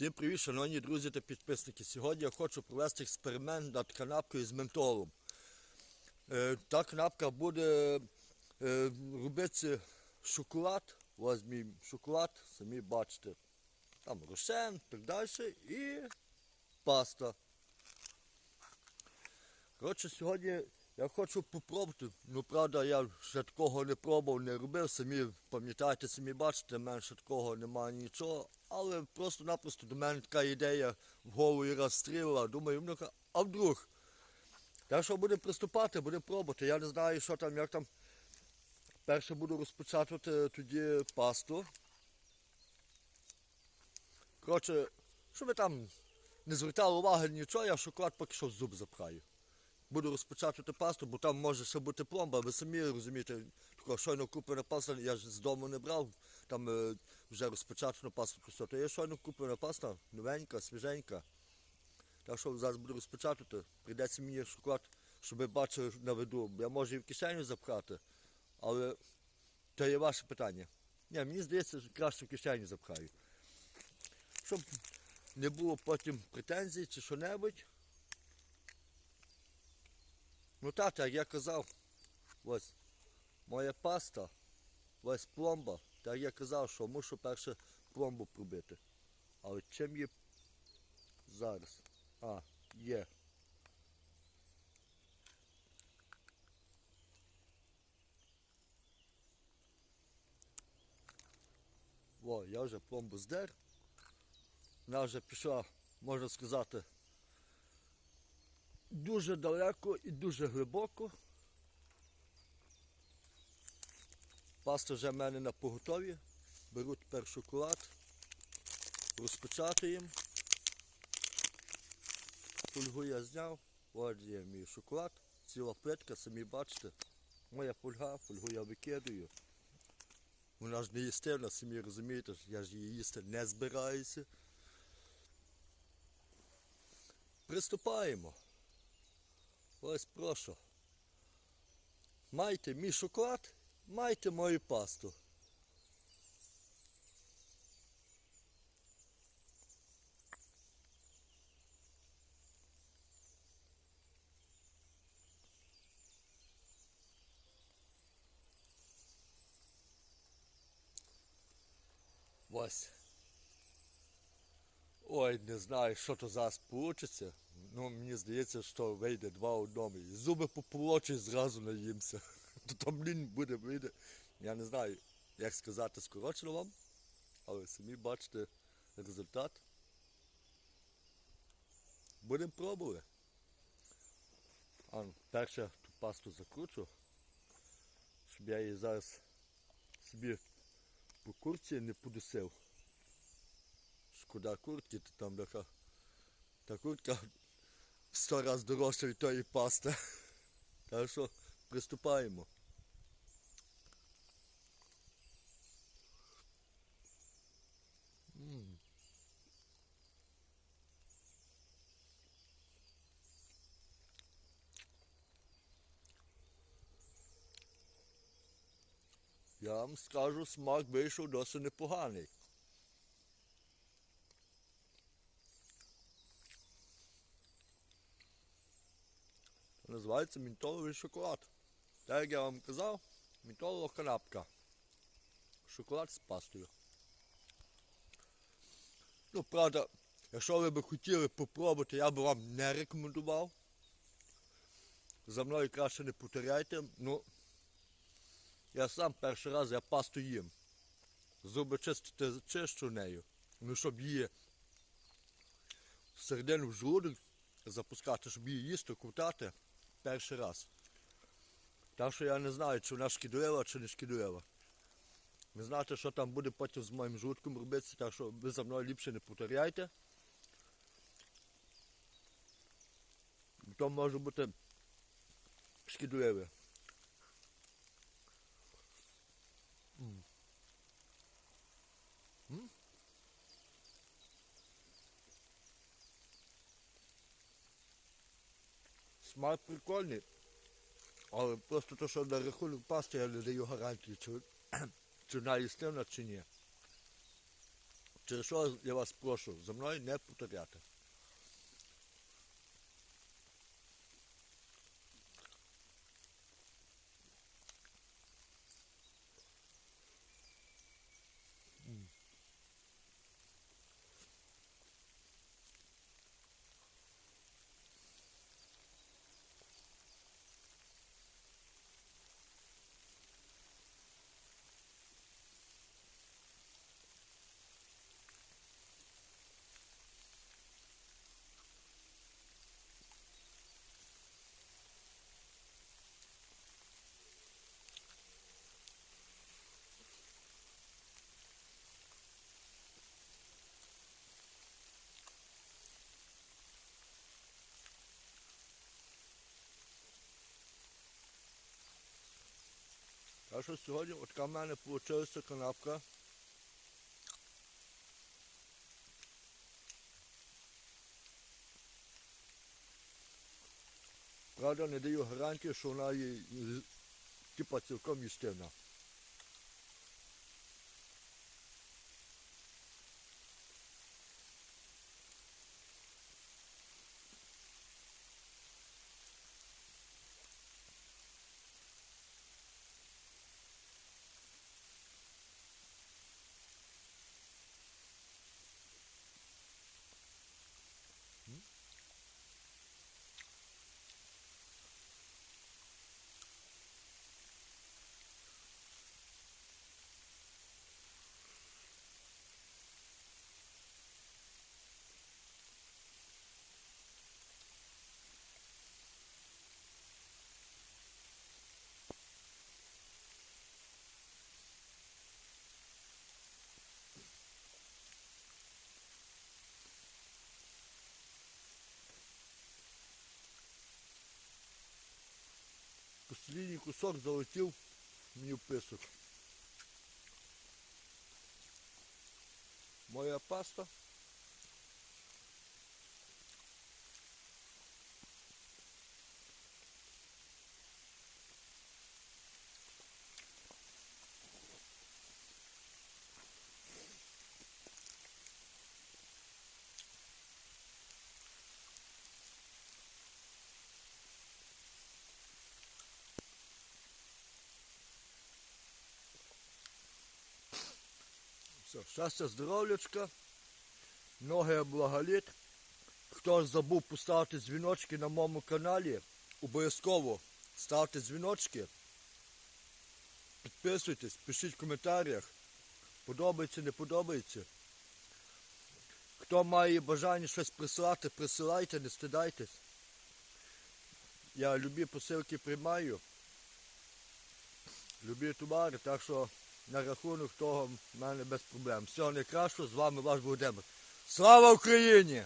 Всім привіт, шановні друзі та підписники. Сьогодні я хочу провести експеримент над канапкою з ментолом. Е, та канапка буде е, робити шоколад. Ось шоколад, самі бачите. Там рошен, так далі і паста. Коротше, сьогодні я хочу попробувати. Ну, правда, я ще такого не пробував, не робив. Самі пам'ятаєте, самі бачите, ще такого немає нічого. Але просто-напросто до мене така ідея в голову і розстрілила. Думаю, ну а вдруг? Так що будемо приступати, будемо пробувати. Я не знаю, що там, як там. Перше буду розпочатувати тоді пасту. Коротше, щоб там не звертали уваги нічого, я шоколад поки що в зуб запхаю буду розпочатувати пасту, бо там може ще бути пломба, ви самі розумієте, така щойно куплена паста, я ж з дому не брав, там е, вже то все. То є щойно куплена паста, новенька, свіженька. Так що зараз буду розпочатувати, прийдеться мені шоколад, щоб ви бачили на виду. Я можу і в кишеню запхати, але це є ваше питання. Ні, мені здається, краще в кишеню запхаю. Щоб не було потім претензій чи що-небудь. Ну так, як я казав, ось моя паста, ось пломба. Так я казав, що мушу перше пломбу пробити. Але чим є зараз? А, є. О, я вже пломбу здер. Вона вже пішла, можна сказати, дуже далеко і дуже глибоко. Паста вже в мене на поготові. Беру тепер шоколад, розпечатуємо. Фольгу я зняв. Ось є мій шоколад. Ціла плитка, самі бачите. Моя фольга, фольгу я викидаю. Вона ж не їстивна, самі розумієте, я ж її їсти не збираюся. Приступаємо. Ось прошу. Майте мій шоколад, майте мою пасту. Ось. Ой, не знаю, що то зараз вийде. Ну, мені здається, що вийде два одному. Зуби пополочу і зразу наїмся. То там, блін, буде вийде. Я не знаю, як сказати скорочено вам, але самі бачите результат. Будемо пробувати. А, перше ту пасту закручу, щоб я її зараз собі по курці не подусив. Шкода куртки, то там така. Та куртка сто раз дорожча від тої пасти. Так що приступаємо. Я вам скажу, смак вийшов досить непоганий. Називається мінтоловий шоколад. Так як я вам казав, мінтолова канапка. Шоколад з пастою. Ну, правда, якщо ви б хотіли попробувати, я б вам не рекомендував. За мною краще не повторяйте. Ну, я сам перший раз я пасту їм. Зуби чистити чищу нею. Ну, щоб її всередину в желудок запускати, щоб її їсти, ковтати перший раз. Так що я не знаю, чи вона шкідлива, чи не шкідлива. Не знаєте, що там буде потім з моїм жутком робитися, так що ви за мною ліпше не повторяйте. То може бути шкідливе. М? Смак прикольний. Але просто те, що на рахунок пасти я не даю гарантії, чи, вона чи ні. Через що я вас прошу за мною не повторяти. Так що сьогодні от в мене вийшла канапка. Правда, не даю гарантії, що вона є типа цілком їстивна. Послідній кусок залетів мені в писок. Моя паста. Все, щастя, здоров'ячка, ноги благоліт. Хто забув поставити дзвіночки на моєму каналі, обов'язково ставте дзвіночки. Підписуйтесь, пишіть в коментарях. Подобається, не подобається. Хто має бажання щось присилати, присилайте, не стидайтесь. Я любі посилки приймаю. Любі товари, так що на рахунок того в мене без проблем. Всього найкращого, з вами ваш Володимир. Слава Україні!